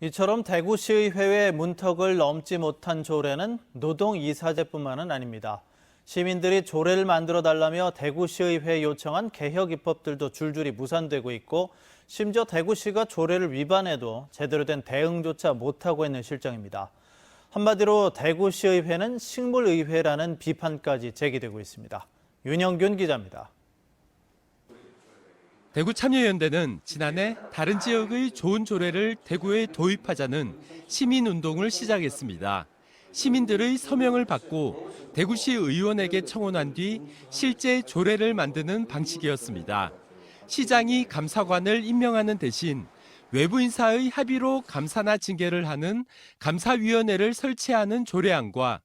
이처럼 대구시의회의 문턱을 넘지 못한 조례는 노동 이사제뿐만은 아닙니다. 시민들이 조례를 만들어 달라며 대구시의회에 요청한 개혁 입법들도 줄줄이 무산되고 있고 심지어 대구시가 조례를 위반해도 제대로 된 대응조차 못하고 있는 실정입니다. 한마디로 대구시의회는 식물의회라는 비판까지 제기되고 있습니다. 윤영균 기자입니다. 대구 참여연대는 지난해 다른 지역의 좋은 조례를 대구에 도입하자는 시민 운동을 시작했습니다. 시민들의 서명을 받고 대구시 의원에게 청원한 뒤 실제 조례를 만드는 방식이었습니다. 시장이 감사관을 임명하는 대신 외부 인사의 합의로 감사나 징계를 하는 감사위원회를 설치하는 조례안과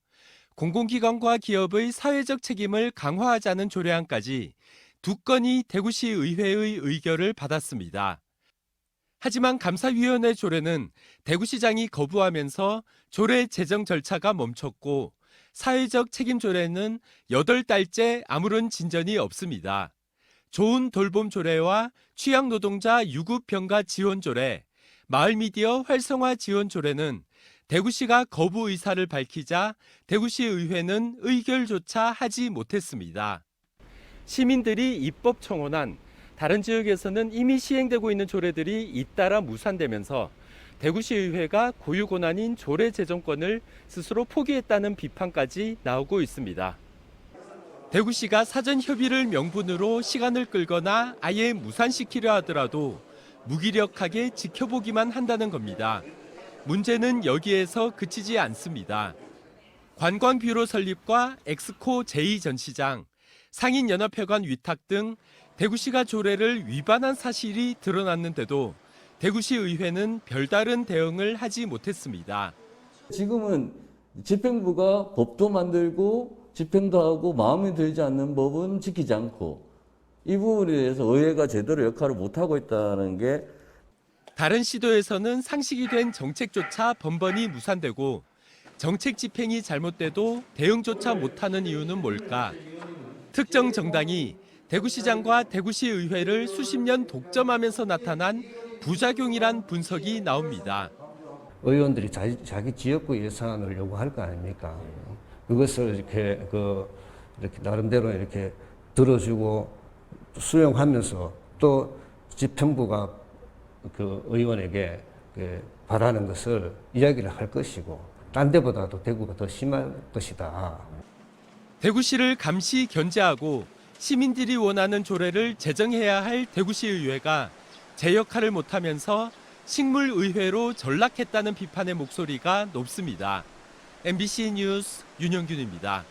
공공기관과 기업의 사회적 책임을 강화하자는 조례안까지 두 건이 대구시 의회의 의결을 받았습니다. 하지만 감사위원회 조례는 대구시장이 거부하면서 조례 제정 절차가 멈췄고 사회적 책임 조례는 8달째 아무런 진전이 없습니다. 좋은 돌봄 조례와 취약 노동자 유급 병가 지원 조례, 마을 미디어 활성화 지원 조례는 대구시가 거부 의사를 밝히자 대구시 의회는 의결조차 하지 못했습니다. 시민들이 입법 청원한 다른 지역에서는 이미 시행되고 있는 조례들이 잇따라 무산되면서 대구시 의회가 고유 권한인 조례 제정권을 스스로 포기했다는 비판까지 나오고 있습니다. 대구시가 사전 협의를 명분으로 시간을 끌거나 아예 무산시키려 하더라도 무기력하게 지켜보기만 한다는 겁니다. 문제는 여기에서 그치지 않습니다. 관광뷰로 설립과 엑스코 제2전시장, 상인연합회관 위탁 등 대구시가 조례를 위반한 사실이 드러났는데도 대구시 의회는 별다른 대응을 하지 못했습니다. 지금은 집행부가 법도 만들고 집행도 하고 마음에 들지 않는 법은 지키지 않고 이 부분에 대해서 의회가 제대로 역할을 못하고 있다는 게 다른 시도에서는 상식이 된 정책조차 번번이 무산되고 정책 집행이 잘못돼도 대응조차 못하는 이유는 뭘까? 특정 정당이 대구시장과 대구시 의회를 수십 년 독점하면서 나타난 부작용이란 분석이 나옵니다. 의원들이 자기, 자기 지역구 예산을 요구할 거 아닙니까? 그것을 이렇게 그 이렇게 나름대로 이렇게 들어주고 수용하면서 또 집행부가 그 의원에게 그 바라는 것을 이야기를 할 것이고 딴 데보다도 대구가 더 심할 것이다. 대구시를 감시 견제하고 시민들이 원하는 조례를 제정해야 할 대구시 의회가 제 역할을 못하면서 식물의회로 전락했다는 비판의 목소리가 높습니다. MBC 뉴스 윤영균입니다.